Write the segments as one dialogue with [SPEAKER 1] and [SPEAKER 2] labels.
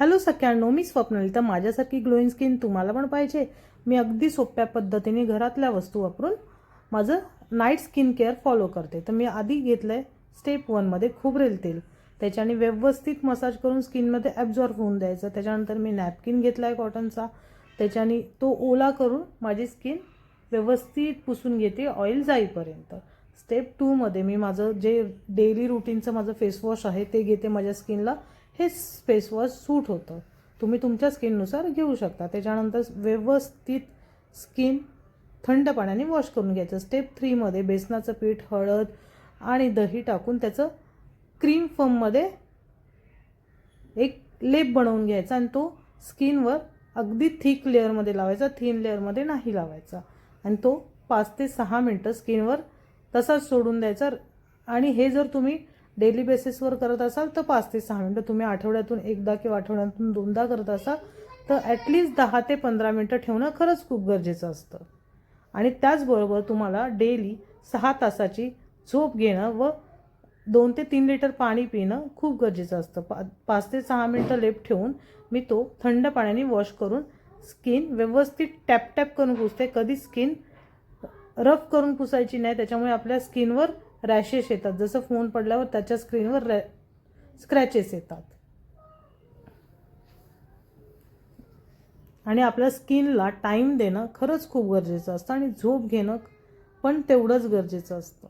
[SPEAKER 1] Hello सगळ्यांनो मी स्वप्नाली तर माझ्यासारखी glowing skin तुम्हाला पण पाहिजे. मी अगदी सोप्या पद्धतीने घरातल्या वस्तू वापरून माझं नाईट स्किन केअर फॉलो करते. तर मी आधी घेतलं आहे स्टेप वनमध्ये खोबरेल तेल. त्याच्याने व्यवस्थित मसाज करून स्किनमध्ये ॲब्झॉर्ब होऊन द्यायचं. त्याच्यानंतर मी नॅपकिन घेतला आहे कॉटनचा त्याच्याने तो ओला करून माझी स्किन व्यवस्थित पुसून घेते ऑइल जाईपर्यंत. स्टेप टूमध्ये मी माझं जे डेली रुटीनचं माझं फेसवॉश आहे ते घेते माझ्या स्किनला हे फेसवॉश सूट होतं. तुम्ही तुमच्या स्किननुसार घेऊ शकता. त्याच्यानंतर व्यवस्थित स्किन थंड पाण्याने वॉश करून घ्यायचं. स्टेप थ्रीमध्ये बेसनाचं पीठ हळद आणि दही टाकून त्याचं क्रीम फॉर्ममध्ये एक लेप बनवून घ्यायचा आणि तो स्किनवर अगदी थिक लेअरमध्ये लावायचा. थिन लेअरमध्ये नाही लावायचा. आणि तो पाच ते सहा मिनटं स्किनवर तसाच सोडून द्यायचा. आणि हे जर तुम्ही डेली बेसिसवर करत असाल तर पाच ते सहा मिनटं. तुम्ही आठवड्यातून एकदा किंवा आठवड्यातून दोनदा करत असाल तर ॲटलिस्ट दहा ते पंधरा मिनटं ठेवणं खरंच खूप गरजेचं असतं. आणि त्याचबरोबर तुम्हाला डेली सहा तासाची झोप घेणं व दोन ते तीन लिटर पाणी पिणं खूप गरजेचं असतं. पा पाच ते सहा मिनटं लेप ठेवून मी तो थंड पाण्याने वॉश करून स्किन व्यवस्थित टॅप टॅप करून पुसते. कधी स्किन रफ करून पुसायची नाही त्याच्यामुळे आपल्या स्किनवर रॅशेस येतात. जसं फोन पडल्यावर त्याच्या स्क्रीनवर रॅ स्क्रॅचेस येतात. आणि आपल्या स्किनला टाईम देणं खरंच खूप गरजेचं असतं आणि झोप घेणं पण तेवढंच गरजेचं असतं.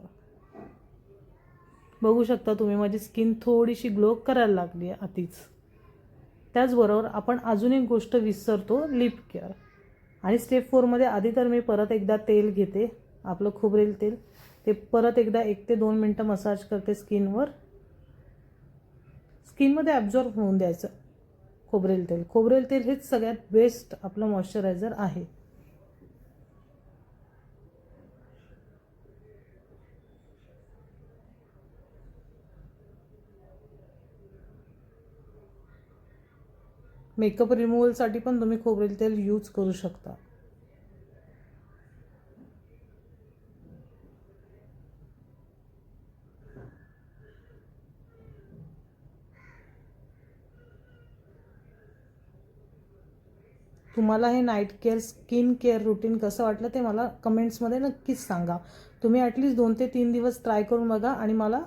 [SPEAKER 1] बघू शकता तुम्ही माझी स्किन थोडीशी ग्लो करायला लागली आहे आधीच. त्याचबरोबर आपण अजून एक गोष्ट विसरतो लिप केअर आणि स्टेप फोरमध्ये आधी तर मी परत एकदा तेल घेते आपलं खोबरेल तेल. ते परत एकदा एक ते दोन मिनटं मसाज करते स्किनवर. स्किनमध्ये ॲब्झॉर्ब होऊन द्यायचं खोबरेल तेल. खोबरेल तेल हेच सगळ्यात बेस्ट आपलं मॉइश्चरायझर आहे. मेकअप रिमूव्हलसाठी पण तुम्ही खोबरेल तेल यूज करू शकता. तुम्हाला हे night care skin care routine कसं वाटलं ते मला कमेंट्समध्ये नक्कीच सांगा. तुम्ही ॲटलिस्ट दोन ते तीन दिवस ट्राय करून बघा आणि मला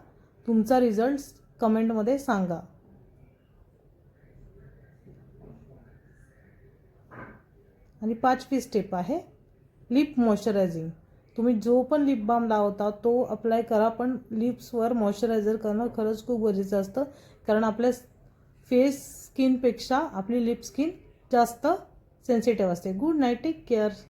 [SPEAKER 1] तुमचा रिझल्ट कमेंटमध्ये सांगा. आणि पाचवी स्टेप आहे. लिप मॉइश्चरायझिंग तुम्ही जो पण लिप बाम लावता तो अप्लाय करा पण लिप्सवर मॉइश्चरायझर करणं खरंच खूप गरजेचं असतं. कारण आपल्या फेस स्किनपेक्षा आपली लिप स्किन जास्त सेन्सिटिव्ह असते गुड नाईट टेक केअर